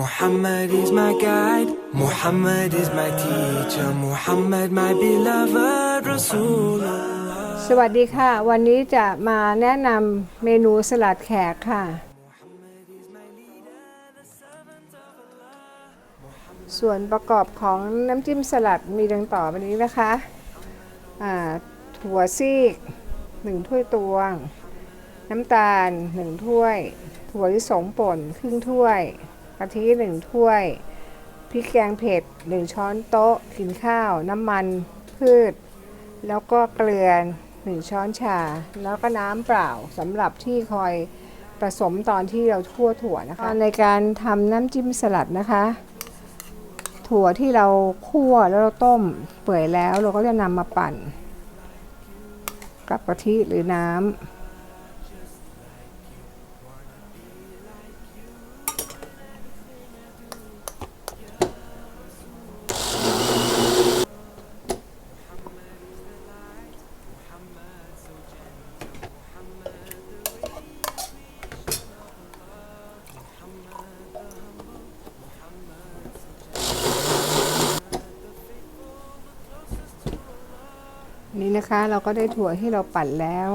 Muhammad is my guide, Muhammad is my teacher, Muhammad my beloved Rasulullah. สวัสดีค่ะ วันนี้จะมาแนะนำเมนูสลัดแขกค่ะ ส่วนประกอบของน้ำจิ้มสลัดมีดังต่อไปนี้นะคะอ่าถั่วซีก1ถ้วยตวง น้ำตาล1ถ้วย ถั่วลิสงป่นครึ่งถ้วย กะทิ1ถ้วยพริกแกงเผ็ด1ช้อนโต๊ะกินข้าว น้ำมันพืช แล้วก็เกลือ1ช้อนชา แล้วก็น้ำเปล่าสำหรับที่คอยผสมตอนที่เราทั่วถั่วนะคะ ในการทำน้ำจิ้มสลัดนะคะ ถั่วที่เราคั่วแล้วเราต้มเปื่อยแล้วเราก็จะนำมาปั่น กับกะทิหรือน้ำ นี่นะคะเราก็ได้ถั่วที่เราปั่นแล้ว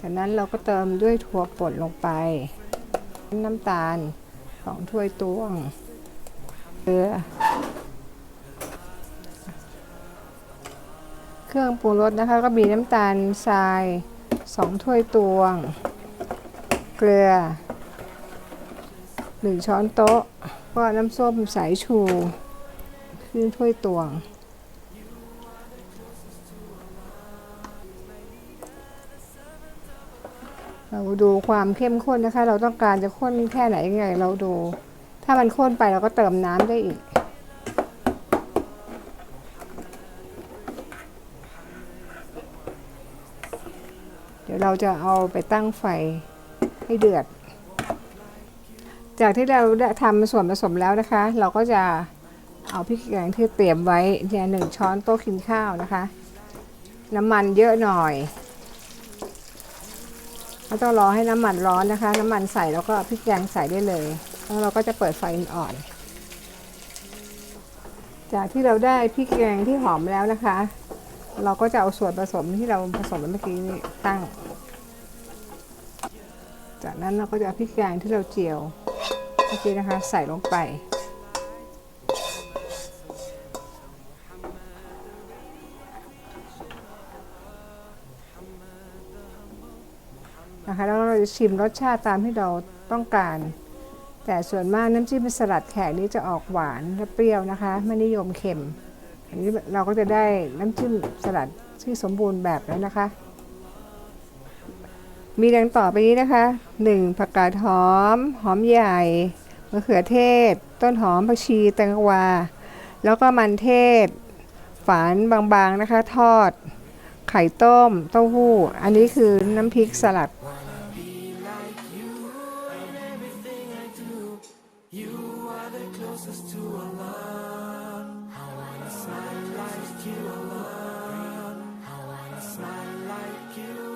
จากนั้นเราก็เติมด้วยถั่วป่นลงไป น้ำตาลสองถ้วยตวง เกลือ เครื่องปรุงรสนะคะ ก็มีน้ำตาลทรายสองถ้วยตวง เกลือหนึ่งช้อนโต๊ะ ก็น้ำส้มสายชูครึ่งถ้วยตวง เราดูความเข้มข้นนะคะ เราต้องการจะข้นแค่ไหนยังไงเราดู ถ้ามันข้นไปเราก็เติมน้ำได้อีก เดี๋ยวเราจะเอาไปตั้งไฟให้เดือด จากที่เราได้ทำส่วนผสมแล้วนะคะ เราก็จะเอาพริกแกงที่เตรียมไว้เนี่ยหนึ่งช้อนโต๊ะกินข้าวนะคะ น้ำมันเยอะหน่อย เราต้องรอให้น้ำมันร้อนนะคะ น้ำมันใส่แล้วก็พริกแกงใส่ได้เลย แล้วเราก็จะเปิดไฟอ่อน จากที่เราได้พริกแกงที่หอมแล้วนะคะ เราก็จะเอาส่วนผสมที่เราผสมเมื่อกี้นี้ตั้ง จากนั้นเราก็จะเอาพริกแกงที่เราเจียวเมื่อกี้นะคะ ใส่ลงไป นะคะแล้วเราจะชิมรสชาติตามที่เราต้องการ แต่ส่วนมากน้ำจิ้มสลัดแขกนี้จะออกหวานและเปรี้ยวนะคะ ไม่นิยมเค็มอันนี้เราก็จะได้น้ำจิ้มสลัดที่สมบูรณ์แบบแล้วนะคะ มีดังต่อไปนี้นะคะ 1. ผักกาดหอม หอมใหญ่มะเขือเทศ ต้นหอมผักชีแตงกวา แล้วก็มันเทศ ฝานบางๆนะคะ ทอด ไข่ต้ม เต้าหู้ อันนี้คือน้ำพริกสลัด I like you alone. Like you